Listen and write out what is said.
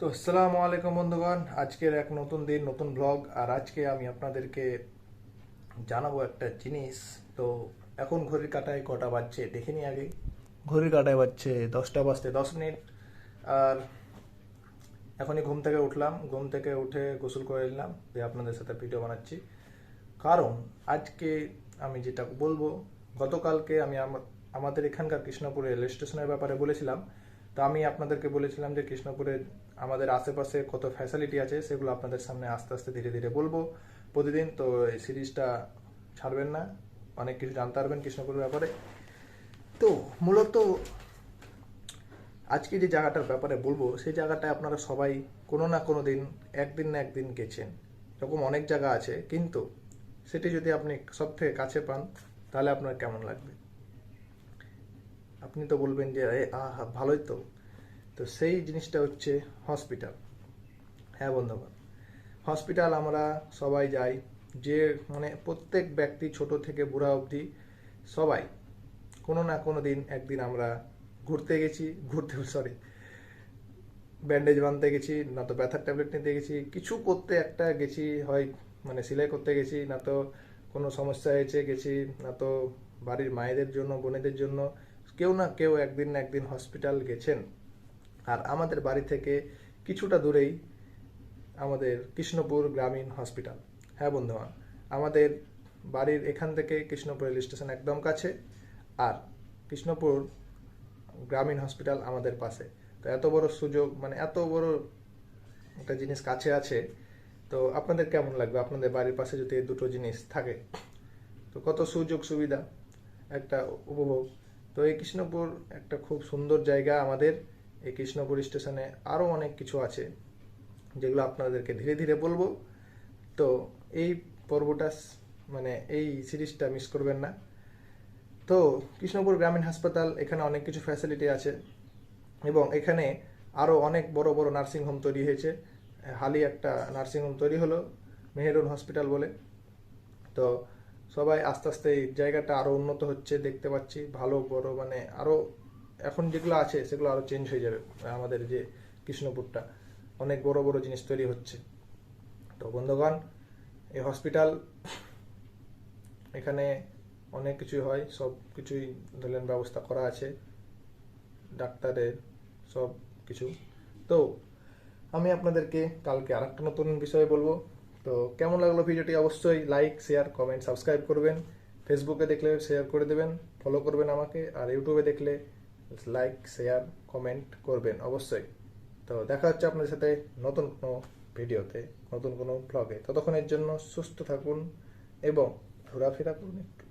তো আসসালামু আলাইকুম বন্ধুগণ। আজকের এক নতুন দিন, নতুন ব্লগ আর আজকে আমি আপনাদেরকে জানাব একটা জিনিস। তো এখন ঘড়ির কাটায় কটা বাজছে দেখে নি আগে। ঘড়ির কাটায় বাজছে দশটা বাজতে দশ মিনিট। আর এখনই ঘুম থেকে উঠলাম। ঘুম থেকে উঠে গোসল করে নিলাম, দিয়ে আপনাদের সাথে ভিডিও বানাচ্ছি। কারণ আজকে আমি যেটা বলব, গতকালকে আমি আমাদের এখানকার কৃষ্ণপুরে রেল স্টেশনের ব্যাপারে বলেছিলাম তো আমি আপনাদেরকে বলেছিলাম যে কৃষ্ণপুরে আমাদের আশেপাশে কত ফ্যাসিলিটি আছে, সেগুলো আপনাদের সামনে আস্তে আস্তে ধীরে ধীরে বলব প্রতিদিন। তো এই সিরিজটা ছাড়বেন না, অনেক কিছু জানতে পারবেন কৃষ্ণপুরের ব্যাপারে। তো মূলত আজকে যে জায়গাটার ব্যাপারে বলব, সেই জায়গাটায় আপনারা সবাই কোনো না কোনো দিন, একদিন না একদিন গেছেন। এরকম অনেক জায়গা আছে, কিন্তু সেটি যদি আপনি সব থেকে কাছে পান, তাহলে আপনার কেমন লাগবে? আপনি তো বলবেন যে আহা, ভালোই তো। তো সেই জিনিসটা হচ্ছে হসপিটাল হ্যাঁ বন্ধুগণ হসপিটাল আমরা সবাই যাই। যে মানে প্রত্যেক ব্যক্তি ছোট থেকে বুড়া অবধি সবাই কোনো না কোনো দিন, একদিন আমরা ঘুরতে গেছি, ঘুরতে সরি ব্যান্ডেজ বাঁধতে গেছি, না তো ব্যথার ট্যাবলেট নিতে গেছি, কিছু করতে একটা গেছি, হয় মানে সেলাই করতে গেছি, না তো কোনো সমস্যা হয়েছে গেছি, না তো বাড়ির মায়েদের জন্য, বোনেদের জন্য কেউ না কেউ একদিন না একদিন হসপিটাল গেছেন। আর আমাদের বাড়ি থেকে কিছুটা দূরেই আমাদের কৃষ্ণপুর গ্রামীণ হসপিটাল হ্যাঁ বন্ধুগণ, আমাদের বাড়ির এখান থেকে কৃষ্ণপুর রেল স্টেশন একদম কাছে, আর কৃষ্ণপুর গ্রামীণ হসপিটাল আমাদের পাশে। তো এত বড় সুযোগ মানে এত বড় একটা জিনিস কাছে আছে। তো আপনাদের কেমন লাগবে? আপনাদের বাড়ির পাশে যদি দুটো জিনিস থাকে, তো কত সুযোগ সুবিধা একটা উপভোগ। তো এই কৃষ্ণপুর একটা খুব সুন্দর জায়গা আমাদের। এই কৃষ্ণপুর স্টেশনে আরও অনেক কিছু আছে, যেগুলো আপনাদেরকে ধীরে ধীরে বলব। তো এই পর্বটা মানে এই সিরিজটা মিস করবেন না। তো কৃষ্ণপুর গ্রামীণ হাসপাতাল, এখানে অনেক কিছু ফ্যাসিলিটি আছে এবং এখানে আরও অনেক বড় বড় নার্সিং হোম তৈরি হয়েছে। হালি একটা নার্সিং হোম তৈরি হলো, মেহেরুন হসপিটাল বলে। তো সবাই আস্তে আস্তে এই জায়গাটা আরও উন্নত হচ্ছে, দেখতে পাচ্ছি। ভালো, বড় মানে আরও এখন যেগুলো আছে, সেগুলো আরও চেঞ্জ হয়ে যাবে, আমাদের যে কৃষ্ণপুরটা। অনেক বড় বড় জিনিস তৈরি হচ্ছে। তো বন্ধুগণ, এই হসপিটাল এখানে অনেক কিছুই হয়, সব কিছুই ধরলেন ব্যবস্থা করা আছে, ডাক্তারের সব কিছু। তো আমি আপনাদেরকে কালকে আর একটা নতুন বিষয়ে বলব। তো কেমন লাগল ভিডিওটি? অবশ্যই লাইক শেয়ার কমেন্ট সাবস্ক্রাইব করবেন। ফেসবুকে দেখলে শেয়ার করে দেবেন ফলো করবেন আমাকে, আর ইউটিউবে দেখলে লাইক শেয়ার কমেন্ট করবেন অবশ্যই। তো দেখা হচ্ছে আপনাদের সাথে নতুন কোনো ভিডিওতে, নতুন কোনো ব্লগে ততক্ষণের জন্য সুস্থ থাকুন এবং ঘোরাফেরা করুন একটু।